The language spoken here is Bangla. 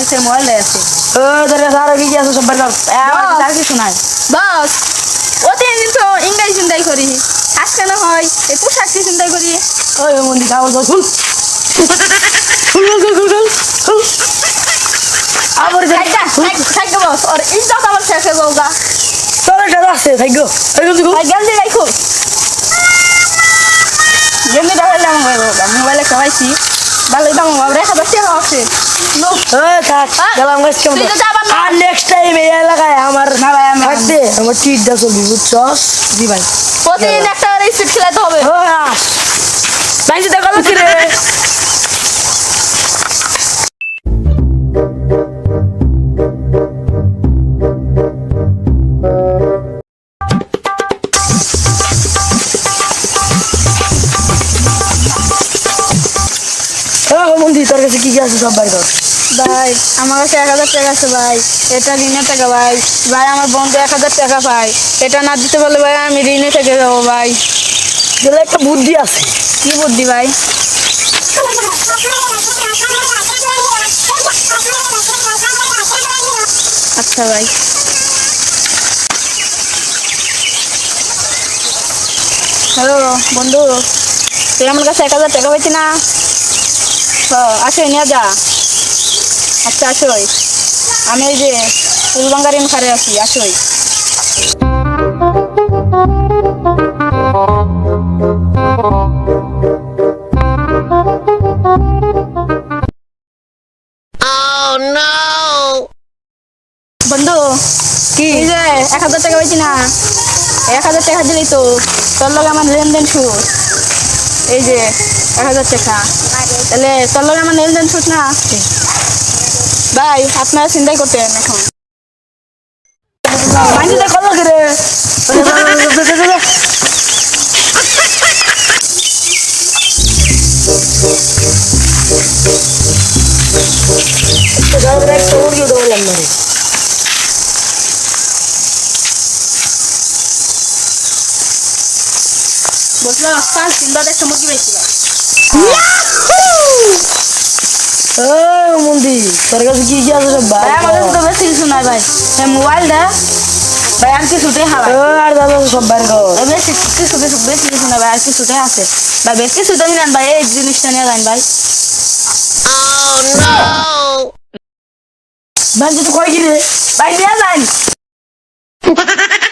কাছে মোবাইল আছে ও কাছে আরও কি কি আছে সব কাছে আর কিছু নাই বস প্রতিদিন তো ইংরেজি চিন্তাই করি আজকে না হয় এই পোশাক চিন্তাই করি ওই মন্দি খাবার তো শুন আবার যাই থাকবে বস আর ইজ্জত আমার শেষ হয়ে যাব গা তোর একটা আছে থাকো থাকো তুই ভাই গেঞ্জি রাখো গেঞ্জি দেখাইলে আমার হয়ে মোবাইলে খাওয়াইছি ভালোই দাম এক হাজার টাকা আছে। আর নেক্সট টাইম এই এলাকায় আমার না ভাই আমি আমার টিটটা চলবি বুঝছস? জি ভাই। প্রতিদিন একটা স্পিড খেলাতে হবে। মন্দির তোর কাছে কি কি আছে সব বাইর কর। ভাই আমার কাছে এক হাজার টাকা আছে ভাই। এটা ঋণের টাকা ভাই। ভাই আমার বন্ধু এক হাজার টাকা পায়। এটা না দিতে পারলে ভাই আমি ঋণে থেকে যাব ভাই। গেলে একটা বুদ্ধি আছে। কি বুদ্ধি ভাই? আচ্ছা ভাই। হ্যালো বন্ধু তুই আমার কাছে এক হাজার টাকা পাইছি না? হ্যাঁ আসো নিয়ে যা। আচ্ছা আসোই। আমি এই যে ফুলবাঙ্গার খারে আছি আসোই। বন্ধু কি? এই যে এক হাজার টাকা পাইছি না? এক হাজার টাকা দিলেই তো তোর লগে আমার লেনদেন শুট এই যে এক হাজার টাকা। তাহলে তোর লগে আমার লেনদেন শুট না ভাই, আপনারা চিন্তাই করতেন এখন। মাইন্ড দেখো কি রে একটা মুরগি দৌড়লাম না রে বুঝলো কাল তিনবার একটা মুরগি মন্দি তোর কাছে কি কি আছে সব ভাই? আমাদের তো বেশি কিছু নাই ভাই। এই মোবাইলটা ভাই আর কিছুটাই ও আর দাদা সব বাইর কর বেশি কিছু কিছু বেশি কিছু না ভাই আর কিছুটাই আছে। ভাই বেশি কিছুটা নিলেন ভাই এই জিনিসটা নিয়ে যান ভাই। ভাই তুই কয় কি রে ভাই নিয়ে যান।